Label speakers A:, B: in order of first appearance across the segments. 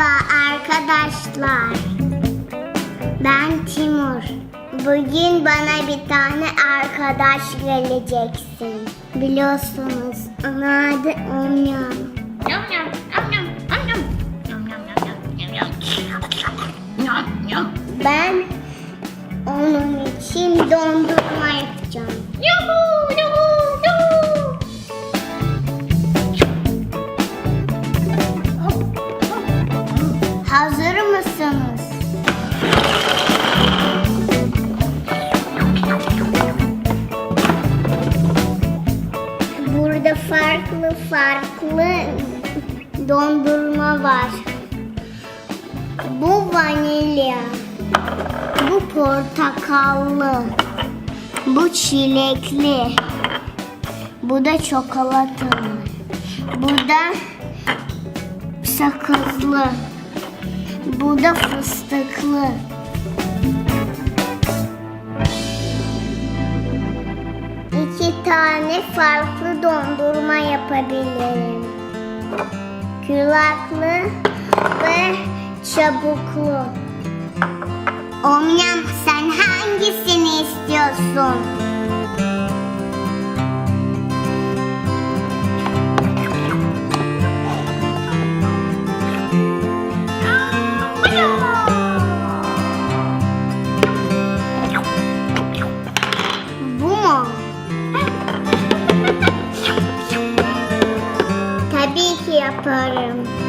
A: Merhaba arkadaşlar. Ben Timur. Bugün bana bir tane arkadaş geleceksin. Biliyorsunuz onun adı Omyam.
B: Yum. Yum yum.
A: Ben onun için dondurma farklı farklı dondurma var. Bu vanilya. Bu portakallı. Bu çilekli. Bu da çikolatalı. Bu da sakızlı. Bu da fıstıklı. İki tane farklı dondurma yapabilirim. Külaklı ve çabuklu. Omyam sen hangisini istiyorsun? Yaparım.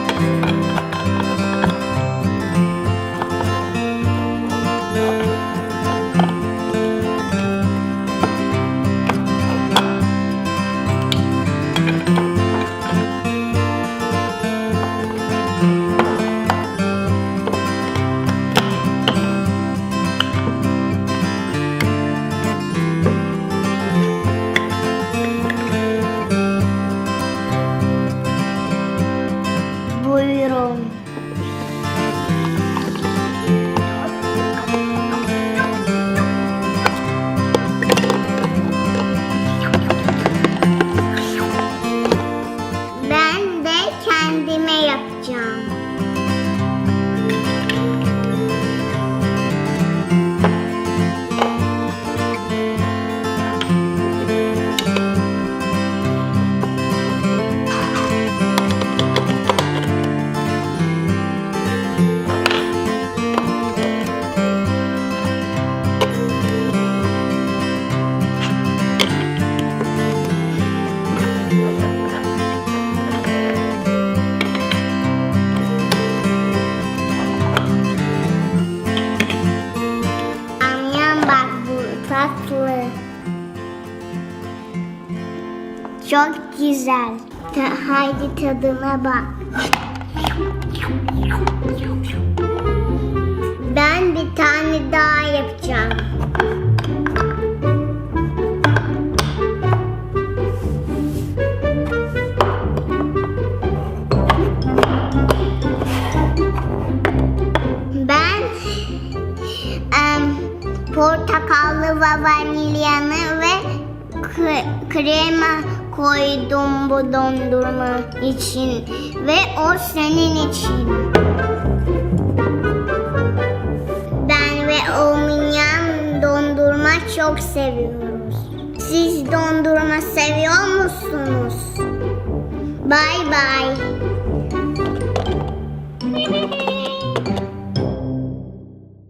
A: Çok güzel. Haydi tadına bak. Ben bir tane daha yapacağım. Ben em, portakallı ve vanilyanı ve k- krema koydum bu dondurma için ve o senin için. Ben ve Ominyam dondurma çok seviyoruz. Siz dondurma seviyor musunuz? Bye bye.